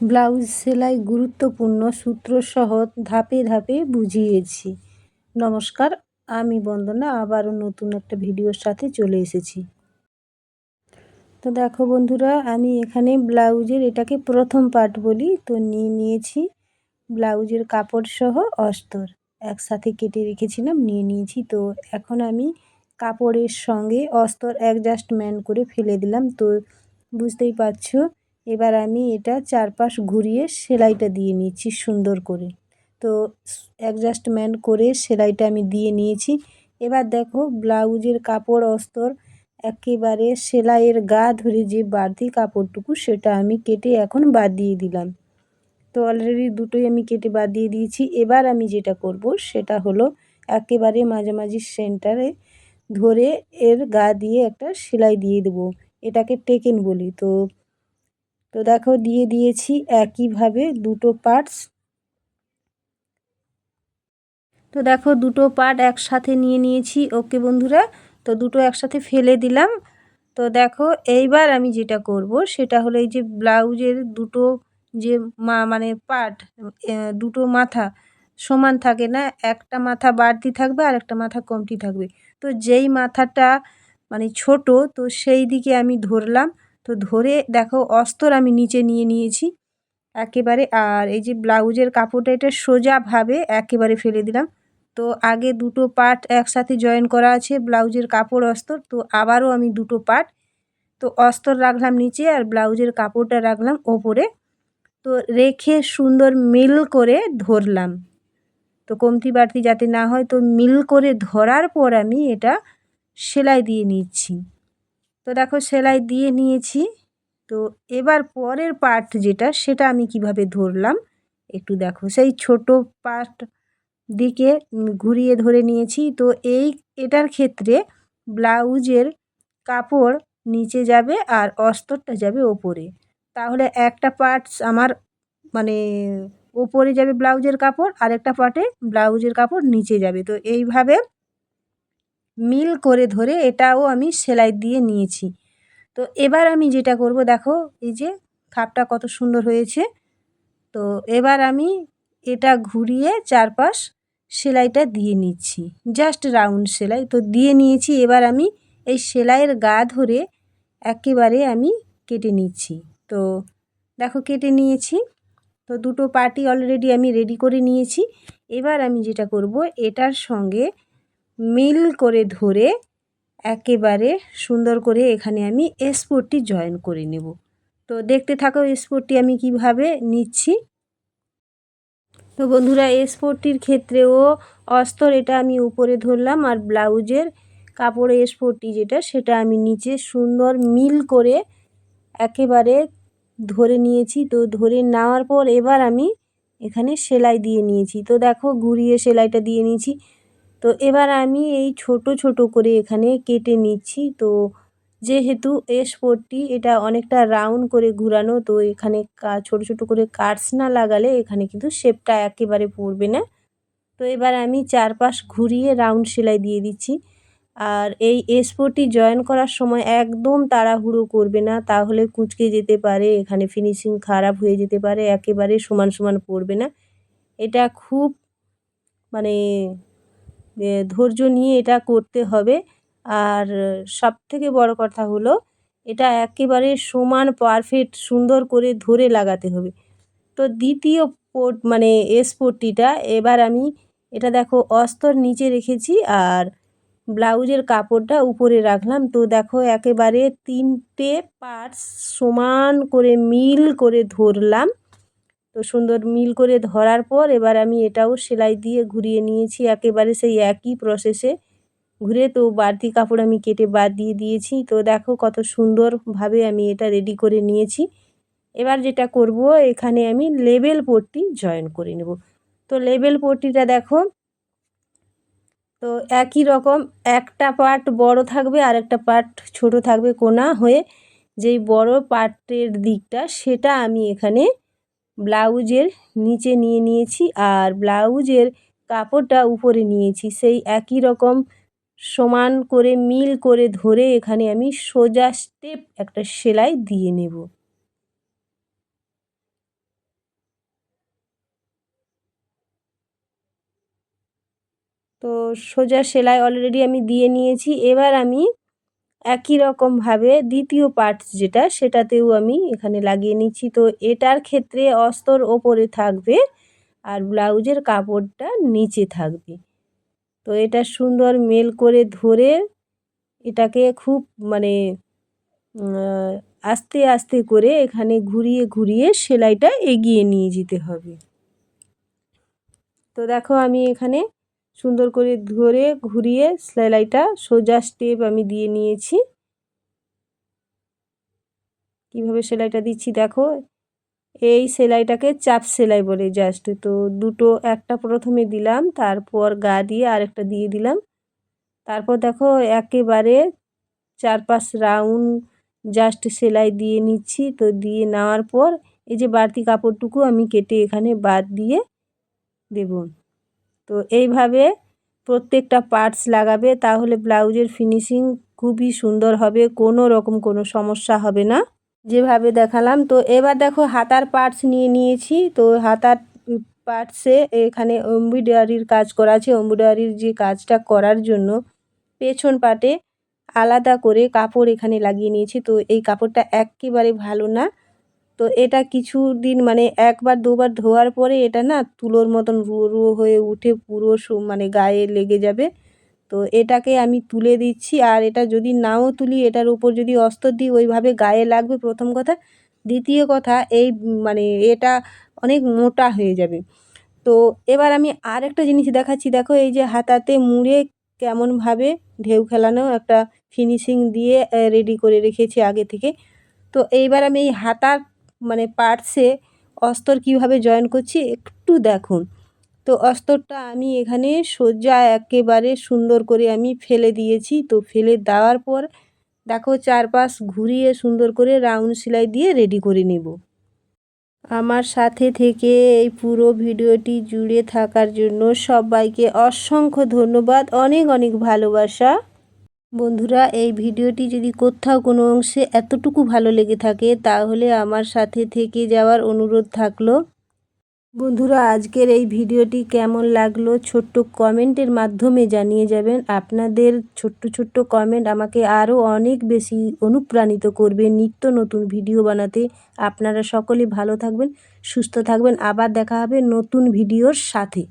Blouse সেলাই গুরুত্বপূর্ণ সূত্রসহ ধাপে ধাপে বুঝিয়েছি। নমস্কার, আমি বন্দনা, আবারও নতুন একটা ভিডিওর সাথে চলে এসেছি। তো দেখো বন্ধুরা, আমি এখানে ব্লাউজের এটাকে প্রথম পার্ট বলি, তো নিয়ে নিয়েছি ব্লাউজের কাপড় সহ অস্তর। একসাথে কেটে রেখেছিলাম, নিয়ে নিয়েছি। তো এখন আমি কাপড়ের সঙ্গে অস্তর অ্যাডজাস্টমেন্ট করে ফেলে দিলাম। তো বুঝতেই পারছ এবার আমি এটা চারপাশ ঘুরিয়ে সেলাইটা দিয়ে নিচ্ছি সুন্দর করে। তো অ্যাডজাস্টমেন্ট করে সেলাইটা আমি দিয়ে নিয়েছি। এবার দেখো ব্লাউজের কাপড় অস্তর, একেবারে সেলাইয়ের গা ধরে যে বাড়তি কাপড়টুকু সেটা আমি কেটে এখন বাদ দিয়ে দিলাম। তো অলরেডি দুটোই আমি কেটে বাদ দিয়ে দিয়েছি। এবার আমি যেটা করব সেটা হলো একেবারে মাঝামাঝি সেন্টারে ধরে এর গা দিয়ে একটা সেলাই দিয়ে দেবো। এটাকে টেকেন বলি। তো তো দেখো দিয়ে দিয়েছি একইভাবে দুটো পার্টস তো দেখো দুটো পার্ট একসাথে নিয়ে নিয়েছি। ওকে বন্ধুরা, তো দুটো একসাথে ফেলে দিলাম। তো দেখো এইবার আমি যেটা করব সেটা হলো এই যে ব্লাউজের দুটো যে মা মানে পার্ট দুটো মাথা সমান থাকে না, একটা মাথা বাড়তি থাকবে আর একটা মাথা কমতি থাকবে। তো যেই মাথাটা মানে ছোট, তো সেই দিকে আমি ধরলাম। তো ধরে দেখো অস্তর আমি নিচে নিয়ে নিয়েছি। একেবারে আর এই যে ব্লাউজের কাপড়টা এটা সোজাভাবে একেবারে ফেলে দিলাম। তো আগে দুটো পার্ট একসাথে জয়েন করা আছে ব্লাউজের কাপড় অস্তর, তো আবারও আমি দুটো পার্ট। তো অস্তর রাখলাম নিচে আর ব্লাউজের কাপড়টা রাখলাম ওপরে। তো রেখে সুন্দর মিল করে ধরলাম। তো কমতি বাড়তি যাতে না হয়, তো মিল করে ধরার পর আমি এটা সেলাই দিয়ে নিচ্ছি। তো দেখো সেলাই দিয়ে নিয়েছি। তো এবার পরের পার্ট যেটা, সেটা আমি কীভাবে ধরলাম, একটু দেখো। সেই ছোট পার্ট দিকে ঘুরিয়ে ধরে নিয়েছি। তো এই, এটার ক্ষেত্রে ব্লাউজের কাপড় নিচে যাবে আর অস্তরটা যাবে ওপরে। তাহলে একটা পার্টস আমার মানে ওপরে যাবে ব্লাউজের কাপড় আর একটা পার্টে ব্লাউজের কাপড় নিচে যাবে। তো এইভাবে মিল করে ধরে এটাও আমি সেলাই দিয়ে নিয়েছি। তো এবার আমি যেটা করব দেখো, এই যে খাপটা কত সুন্দর হয়েছে। তো এবার আমি এটা ঘুরিয়ে চারপাশ সেলাইটা দিয়ে নিচ্ছি। জাস্ট রাউন্ড সেলাই। তো দিয়ে নিয়েছি, এবার আমি এই সেলাইয়ের গা ধরে একেবারে আমি কেটে নিচ্ছি। তো দেখো, কেটে নিয়েছি। তো দুটো পার্টি অলরেডি আমি রেডি করে নিয়েছি। এবার আমি যেটা করব, এটার সঙ্গে মিল করে ধরে একেবারে সুন্দর করে এখানে আমি স্পোর্টটি জয়েন করে নেব। তো দেখতে থাকো স্পোর্টটি আমি কীভাবে নিচ্ছি। তো বন্ধুরা স্পোর্টটির ক্ষেত্রেও অস্তর এটা আমি উপরে ধরলাম আর ব্লাউজের কাপড়ের স্পোর্টটি যেটা, সেটা আমি নিচে সুন্দর মিল করে একেবারে ধরে নিয়েছি। তো ধরে নেওয়ার পর এবার আমি এখানে সেলাই দিয়ে নিয়েছি। তো দেখো, ঘুরিয়ে সেলাইটা দিয়ে নিয়েছি। তো এবার আমি এই ছোট ছোট করে এখানে কেটে নিচ্ছি। তো যেহেতু স্পোর্টটি এটা অনেকটা রাউন্ড করে ঘুরানো, তো এখানে ছোট ছোট করে কাটস না লাগালে এখানে কিন্তু শেপটা একেবারে পড়বে না। তো এবার আমি চারপাশ ঘুরিয়ে রাউন্ড সেলাই দিয়ে দিচ্ছি। আর এই স্পোর্টটি জয়েন করার সময় একদম তাড়াহুড়ো করবে না, তাহলে কুচকে যেতে পারে, এখানে ফিনিশিং খারাপ হয়ে যেতে পারে, একেবারে সমান সমান পড়বে না। এটা খুব মানে ধৈর্য নিয়ে এটা করতে হবে। আর সব থেকে বড় কথা হলো, এটা একেবারে সমান পারফেক্ট সুন্দর করে ধরে লাগাতে হবে। তো দ্বিতীয় পোর্ট মানে স্পোর্টটিটা এবার আমি এটা দেখো অস্তর নিচে রেখেছি আর ব্লাউজের কাপড়টা উপরে রাখলাম। তো দেখো একেবারে তিনটে পার্টস সমান করে মিল করে ধরলাম। তো সুন্দর মিল করে ধরার পর এবার আমি এটাও সেলাই দিয়ে ঘুরিয়ে নিয়েছি, একেবারে সেই একই প্রসেসে ঘুরে তো বাড়তি কাপড় আমি কেটে বাদ দিয়ে দিয়েছি, তো দেখো কত সুন্দরভাবে আমি এটা রেডি করে নিয়েছি। এবার যেটা করব, এখানে আমি লেবেল পট্টি জয়েন করে নেব। তো লেবেল পট্টিটা দেখো, তো একই রকম একটা পার্ট বড় থাকবে আর একটা পার্ট ছোট থাকবে কোনা হয়ে, যেই বড় পার্টের দিকটা সেটা আমি এখানে ব্লাউজের নিচে নিয়ে নিয়েছি আর ব্লাউজের কাপড়টা উপরে নিয়েছি। সেই একই রকম সমান করে, মিল করে ধরে এখানে আমি সোজা স্টেপ একটা সেলাই দিয়ে নেব। তো সোজা সেলাই অলরেডি আমি দিয়ে নিয়েছি। এবার আমি একই রকমভাবে দ্বিতীয় পার্ট যেটা, সেটাতেও আমি এখানে লাগিয়ে নিচ্ছি। তো এটার ক্ষেত্রে অস্তর ওপরে থাকবে আর ব্লাউজের কাপড়টা নিচে থাকবে। তো এটা সুন্দর মেল করে ধরে এটাকে খুব মানে আস্তে আস্তে করে এখানে ঘুরিয়ে ঘুরিয়ে সেলাইটা এগিয়ে নিয়ে যেতে হবে। তো দেখো আমি এখানে সুন্দর করে ধরে ঘুরিয়ে সেলাইটা সোজা স্টেপ আমি দিয়ে নিয়েছি। কীভাবে সেলাইটা দিচ্ছি দেখো? এই সেলাইটাকে চাপ সেলাই বলে জাস্ট তো দুটো একটা প্রথমে দিলাম, তারপর গা দিয়ে আরেকটা দিয়ে দিলাম। তারপর দেখো একেবারে চার পাঁচ রাউন্ড জাস্ট সেলাই দিয়ে নিচ্ছি। তো দিয়ে নেওয়ার পর এই যে বাড়তি কাপড়টুকু আমি কেটে এখানে বাদ দিয়ে দেব। তো এইভাবে প্রত্যেকটা পার্টস লাগাবে, তাহলে ব্লাউজের ফিনিশিং খুবই সুন্দর হবে, কোনো রকম কোনো সমস্যা হবে না। যেভাবে দেখালাম, তো এবার দেখো হাতার পার্টস নিয়ে নিয়েছি, তো হাতার পার্টসে এখানে এমব্রয়ডারির কাজ করা আছে এমব্রয়ডারির যে কাজটা করার জন্য পেছন পাটে আলাদা করে কাপড় এখানে লাগিয়ে নিয়েছি, তো এই কাপড়টা একেবারে ভালো না। তো এটা কিছু দিন মানে একবার, দুবার ধোয়ার পরে এটা না তুলোর মতন রুয়ো রুয়ো হয়ে উঠে পুরো মানে গায়ে লেগে যাবে। তো এটাকে আমি তুলে দিচ্ছি আর এটা যদি নাও তুলি, এটার উপর যদি অস্ত্র দিই, ওইভাবে গায়ে লাগবে প্রথম কথা। দ্বিতীয় কথা, এই মানে এটা অনেক মোটা হয়ে যাবে। তো এবার আমি আর একটা জিনিস দেখাচ্ছি। দেখো এই যে হাতাতে মুড়ে কেমনভাবে ঢেউ খেলানো একটা ফিনিশিং দিয়ে রেডি করে রেখেছি আগে থেকে। তো এইবার আমি এই হাতার মানে পার্টসে অস্তর কীভাবে জয়েন করছি একটু দেখুন। তো অস্তরটা আমি এখানে সোজা একেবারে সুন্দর করে আমি ফেলে দিয়েছি। তো ফেলে দেওয়ার পর দেখো চারপাশ ঘুরিয়ে সুন্দর করে রাউন্ড সেলাই দিয়ে রেডি করে নেব। আমার সাথে থেকে এই পুরো ভিডিওটি জুড়ে থাকার জন্য সবাইকে অসংখ্য ধন্যবাদ। অনেক অনেক ভালোবাসা। বন্ধুরা, এই ভিডিওটি যদি কোথাও কোনো অংশে এতটুকু ভালো লেগে থাকে, তাহলে আমার সাথে থেকে যাওয়ার অনুরোধ থাকল। বন্ধুরা, আজকের এই ভিডিওটি কেমন লাগল ছোট্ট কমেন্টের মাধ্যমে জানিয়ে যাবেন। আপনাদের ছোট্ট ছোট্ট কমেন্ট আমাকে আরও অনেক বেশি অনুপ্রাণিত করবে নিত্য নতুন ভিডিও বানাতে। আপনারা সকলে ভালো থাকবেন, সুস্থ থাকবেন। আবার দেখা হবে নতুন ভিডিওর সাথে।